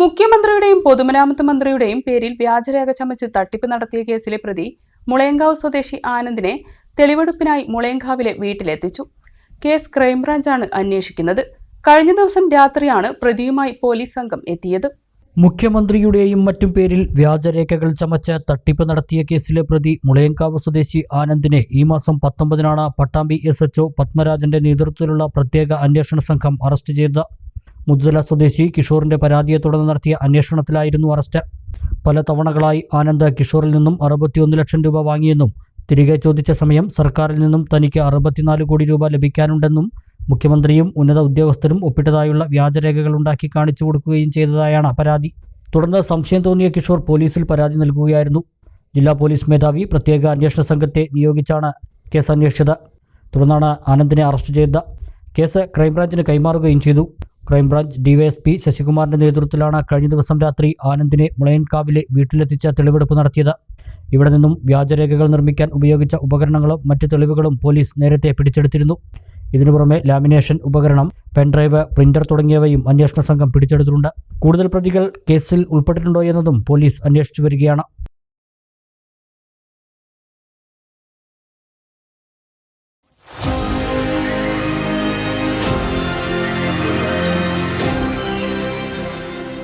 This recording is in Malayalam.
മുഖ്യമന്ത്രിയുടെയും പൊതുമരാമത്ത് മന്ത്രിയുടെയും പേരിൽ വ്യാജരേഖ ചമച്ച് തട്ടിപ്പ് നടത്തിയ കേസിലെ പ്രതി മുളയങ്കാവ് സ്വദേശി ആനന്ദിനെ തെളിവെടുപ്പിനായി മുളയങ്കാവിലെ വീട്ടിലെത്തിച്ചു. കേസ് ക്രൈംബ്രാഞ്ചാണ് അന്വേഷിക്കുന്നത്. കഴിഞ്ഞ ദിവസം രാത്രിയാണ് പ്രതിയുമായി പോലീസ് സംഘം എത്തിയത്. മുഖ്യമന്ത്രിയുടെയും മറ്റും പേരിൽ വ്യാജരേഖകൾ ചമച്ച് തട്ടിപ്പ് നടത്തിയ കേസിലെ പ്രതി മുളയങ്കാവ് സ്വദേശി ആനന്ദിനെ ഈ മാസം പത്തൊമ്പതിനാണ് പട്ടാമ്പി എസ് എച്ച്ഒ പത്മരാജന്റെ നേതൃത്വത്തിലുള്ള പ്രത്യേക അന്വേഷണ സംഘം അറസ്റ്റ് ചെയ്തത്. മുതുതല സ്വദേശി കിഷോറിന്റെ പരാതിയെ തുടർന്ന് നടത്തിയ അന്വേഷണത്തിലായിരുന്നു അറസ്റ്റ്. പല തവണകളായി ആനന്ദ് കിഷോറിൽ നിന്നും അറുപത്തിയൊന്ന് ലക്ഷം രൂപ വാങ്ങിയെന്നും തിരികെ ചോദിച്ച സമയം സർക്കാരിൽ നിന്നും തനിക്ക് അറുപത്തിനാല് കോടി രൂപ ലഭിക്കാനുണ്ടെന്നും മുഖ്യമന്ത്രിയും ഉന്നത ഉദ്യോഗസ്ഥരും ഒപ്പിട്ടതായുള്ള വ്യാജരേഖകൾ ഉണ്ടാക്കി കാണിച്ചു കൊടുക്കുകയും ചെയ്തതായാണ് പരാതി. തുടർന്ന് സംശയം തോന്നിയ കിഷോർ പോലീസിൽ പരാതി നൽകുകയായിരുന്നു. ജില്ലാ പോലീസ് മേധാവി പ്രത്യേക അന്വേഷണ സംഘത്തെ നിയോഗിച്ചാണ് കേസ് അന്വേഷിച്ചത്. തുടർന്നാണ് ആനന്ദിനെ അറസ്റ്റ് ചെയ്ത. കേസ് ക്രൈംബ്രാഞ്ചിന് കൈമാറുകയും ചെയ്തു. ക്രൈംബ്രാഞ്ച് ഡിവൈഎസ്പി ശശികുമാറിന്റെ നേതൃത്വത്തിലാണ് കഴിഞ്ഞ ദിവസം രാത്രി ആനന്ദിനെ മുളയൻകാവിലെ വീട്ടിലെത്തിച്ച തെളിവെടുപ്പ് നടത്തിയത്. ഇവിടെ നിന്നും വ്യാജരേഖകൾ നിർമ്മിക്കാൻ ഉപയോഗിച്ച ഉപകരണങ്ങളും മറ്റ് തെളിവുകളും പോലീസ് നേരത്തെ പിടിച്ചെടുത്തിരുന്നു. ഇതിനു പുറമെ ലാമിനേഷൻ ഉപകരണം പെൻഡ്രൈവ് പ്രിന്റർ തുടങ്ങിയവയും അന്വേഷണ സംഘം പിടിച്ചെടുത്തിട്ടുണ്ട്. കൂടുതൽ പ്രതികൾ കേസിൽ ഉൾപ്പെട്ടിട്ടുണ്ടോ എന്നതും പോലീസ് അന്വേഷിച്ചു വരികയാണ്.